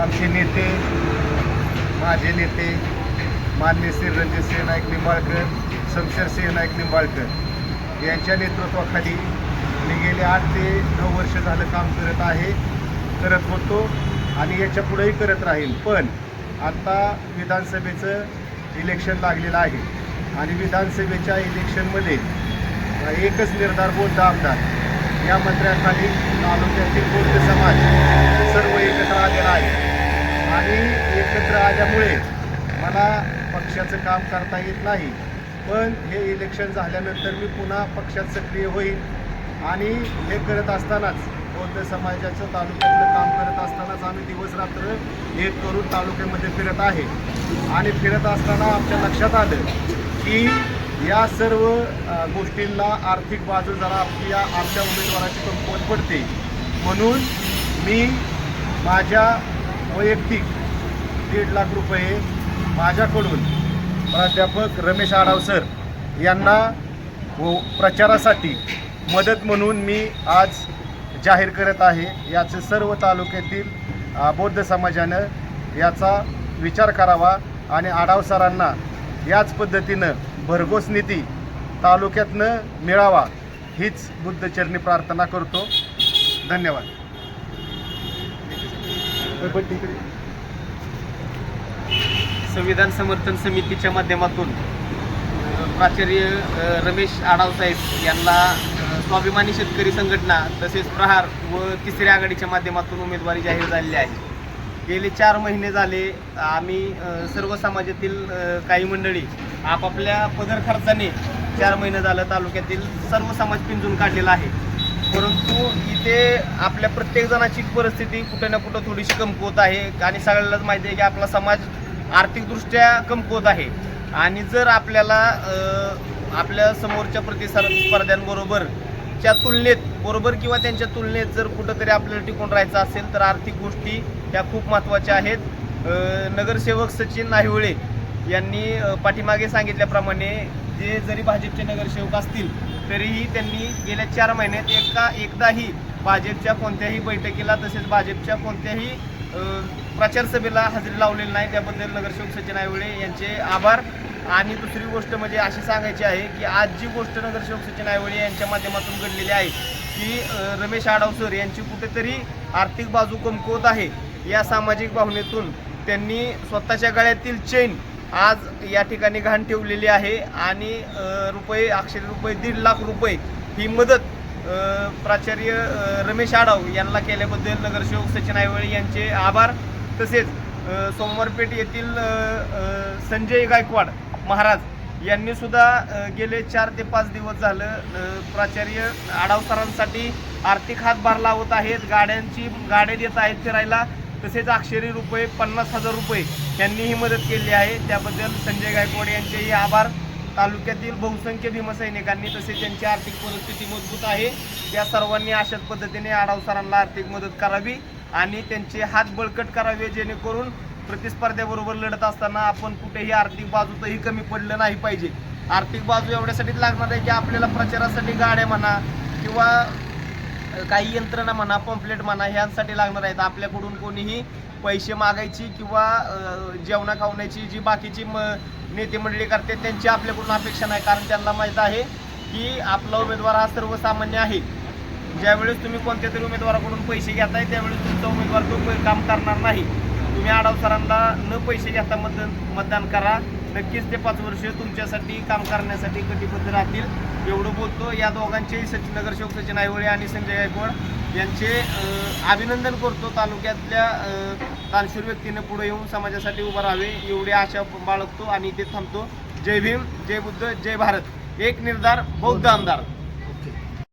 आमचे नेते माझे नेते मान्य श्री रणजितसिंह नाईक निंबाळकर शमशेरसिंह नाईक निंबाळकर यांच्या नेतृत्वाखाली मी गेले आठ ते नऊ वर्ष झालं काम करत आहे करत होतो आणि याच्या पुढेही करत राहील. पण आत्ता विधानसभेचं इलेक्शन लागलेलं आहे आणि विधानसभेच्या इलेक्शनमध्ये एकच निर्धार बौद्ध आमदार या मंत्र्याखाली तालुक्यातील बौद्ध समाज सर्व एकत्र आलेला आहे? आणि एकत्र आल्यामुळे मला पक्षाचं काम करता येत नाही. पण हे इलेक्शन झाल्यानंतर मी पुन्हा पक्षात सक्रिय होईल आणि हे करत असतानाच बौद्ध समाजाचं तालुक्यातलं काम करत असतानाच आम्ही दिवस रात्र एक करून तालुक्यामध्ये फिरत आहे. आणि फिरत असताना आमच्या लक्षात आलं की या सर्व गोष्टींना आर्थिक बाजू जरा आपल्या आमच्या उमेदवाराची कमकुवत पडते. म्हणून मी माझ्या वैयक्तिक दीड लाख रुपये माझ्याकडून प्राध्यापक रमेश आढाव सर यांना व प्रचारासाठी मदत म्हणून मी आज जाहीर करत आहे. याचं सर्व तालुक्यातील बौद्ध समाजानं याचा विचार करावा आणि आढाव सरांना याच पद्धतीनं भरघोस निधी तालुक्यातनं मिळावा हीच बुद्धचरणी प्रार्थना करतो. धन्यवाद. संविधान समर्थन समितीच्या माध्यमातून प्राचार्य रमेश आढाव साहेब यांना स्वाभिमानी शेतकरी संघटना तसेच प्रहार व तिसऱ्या आघाडीच्या माध्यमातून उमेदवारी जाहीर झालेली आहे. गेले चार महिने झाले आम्ही सर्व समाजातील काही मंडळी आपापल्या पदर खर्चाने चार महिने झालं तालुक्यातील सर्व समाज पिंजून काढलेला आहे. परंतु इथे आपल्या प्रत्येक जणाची परिस्थिती कुठं ना कुठं थोडीशी कमकुवत आहे आणि सगळ्यालाच माहिती आहे की आपला समाज आर्थिकदृष्ट्या कमकुवत आहे. आणि जर आपल्याला आपल्या समोरच्या प्रतिस्पर्ध्यांबरोबर च्या तुलनेत बरोबर किंवा त्यांच्या तुलनेत जर कुठंतरी आपल्याला टिकून राहायचं असेल तर आर्थिक गोष्टी ह्या खूप महत्त्वाच्या आहेत. नगरसेवक सचिन नाहिवळे यांनी पाठीमागे सांगितल्याप्रमाणे जे जरी भाजपचे नगरसेवक असतील तरीही त्यांनी गेल्या चार महिन्यात एका एकदाही भाजपच्या कोणत्याही बैठकीला तसेच भाजपच्या कोणत्याही प्रचारसभेला प्रचार सभेला हजेरी लावलेली नाही. त्याबद्दल नगरसेवक सचिन आयवळे यांचे आभार. आणि दुसरी गोष्ट म्हणजे अशी सांगायची आहे की आज जी गोष्ट नगरसेवक सचिन आयवळे यांच्या माध्यमातून घडलेली आहे की रमेश आडाव सर यांची कुठेतरी आर्थिक बाजू कमकुवत आहे. या सामाजिक भावनेतून त्यांनी स्वतःच्या गळ्यातील चेन आज या ठिकाणी घाण ठेवलेली आहे आणि रुपये अक्षरी रुपये दीड लाख रुपये ही मदत प्राचार्य रमेश आडाव यांना केल्याबद्दल नगरसेवक सचिन आयवळे यांचे आभार. तसेच सोमवारपेठ येथील संजय गायकवाड महाराज यांनी सुद्धा गेले चार ते पाच दिवस झालं प्राचार्य आडाव सरांसाठी आर्थिक हातभार लावत आहेत. गाड्यांची गाड्या देत आहेत फिरायला. तसेच अक्षरी रुपये पन्नास हजार रुपये यांनीही मदत केली आहे. त्याबद्दल संजय गायकवाड यांचेही आभार. तालुक्यातील बहुसंख्य भीमसैनिकांनी तसेच त्यांची आर्थिक परिस्थिती मजबूत आहे. या सर्वांनी अशाच पद्धतीने आढाव सरांना आर्थिक मदत करावी आणि त्यांचे हात बळकट करावे जेणेकरून प्रतिस्पर्ध्याबरोबर लढत असताना आपण कुठेही आर्थिक बाजूतही कमी पडलं नाही पाहिजे. आर्थिक बाजू एवढ्यासाठीच लागणार आहे की आपल्याला प्रचारासाठी गाड्या म्हणा किंवा काही यंत्रणा म्हणा पॉम्पलेट म्हणा ह्यांसाठी लागणार आहेत. आपल्याकडून कोणीही पैसे मागायची किंवा जेवणा खावण्याची जी बाकीची म नेते मंडळी करते त्यांची आपल्याकडून अपेक्षा नाही. कारण त्यांना माहीत आहे की आपला उमेदवार हा सर्वसामान्य आहे. ज्यावेळेस तुम्ही कोणत्या तरी उमेदवाराकडून पैसे घेताय त्यावेळेस तुमचा उमेदवार तो काम करणार नाही. तुम्ही आडाव सरांना न पैसे घेता मतदान मतदान करा. नक्कीच ते पाच वर्ष तुमच्यासाठी काम करण्यासाठी कटिबद्ध राहतील. एवढं बोलतो. या दोघांचेही सचिन नगरसेवक सचिन आयवळे आणि संजय गायकवाड यांचे अभिनंदन करतो. तालुक्यातल्या अ, दानशूर व्यक्तीने पुढे येऊन समाजासाठी उभं राहावे एवढी आशा बाळगतो आणि इथे थांबतो. जय भीम जय बुद्ध जय भारत. एक निर्धार बौद्ध आमदार.